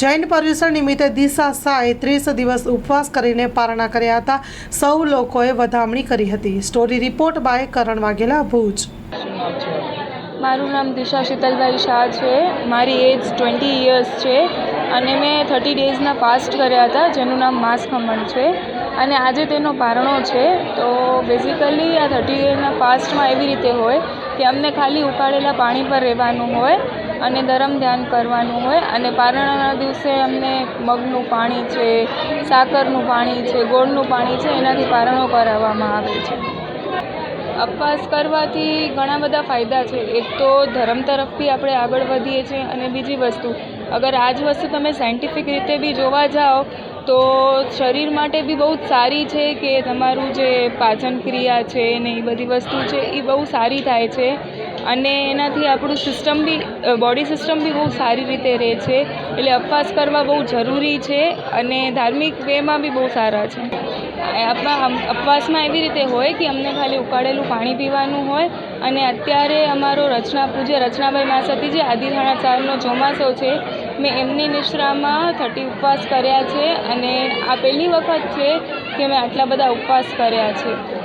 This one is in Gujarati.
જૈન પર્યુષણ નિમિત્તે દિશા શાહે ત્રીસ દિવસ ઉપવાસ કરીને પારણા કર્યા હતા. સૌ લોકોએ વધામણી કરી હતી. Story report by Karan Vaghela, Bhuj. મારું નામ દિશા શીતલભાઈ શાહ છે. મારી એજ ટ્વેન્ટી ઇયર્સ છે અને મેં થર્ટી ડેઝના ફાસ્ટ કર્યા હતા, જેનું નામ માસ ખમણ છે. અને આજે તેનો પારણો છે. તો બેઝિકલી આ થર્ટી ડેઝના ફાસ્ટમાં એવી રીતે હોય કે અમને ખાલી ઉકાળેલા પાણી પર રહેવાનું હોય અને ધરમ ધ્યાન કરવાનું હોય. અને પારણાના દિવસે અમને મગનું પાણી છે, સાકરનું પાણી છે, ગોળનું પાણી છે, એનાથી પારણો કરાવવામાં આવે છે. ઉપવાસ કરવાથી ઘણા બધા ફાયદા છે. એક તો ધર્મ તરફથી આપણે આગળ વધીએ છીએ. અને બીજી વસ્તુ, અગર આ જ વસ્તુ તમે સાયન્ટિફિક રીતે બી જોવા જાઓ, તો શરીર માટે બી બહુ જ સારી છે કે તમારું જે પાચન ક્રિયા છે ને એ બધી વસ્તુ છે, એ બહુ સારી થાય છે. અને એનાથી આપણું સિસ્ટમ બી બોડી સિસ્ટમ બી બહુ સારી રીતે રહે છે. એટલે ઉપવાસ કરવા બહુ જરૂરી છે અને ધાર્મિક વેમાં બી બહુ સારા છે. આપણા ઉપવાસમાં એવી રીતે હોય કે અમને ખાલી ઉકાળેલું પાણી પીવાનું હોય અને અત્યારે અમારો રચના પૂજ્ય રચનાભાઈ માસાથી જે આદિથાણા ચારનો ચોમાસો છે, મેં એમની નિશ્રામાં થર્ટી ઉપવાસ કર્યા છે અને આ પહેલી વખત છે કે મેં આટલા બધા ઉપવાસ કર્યા છે.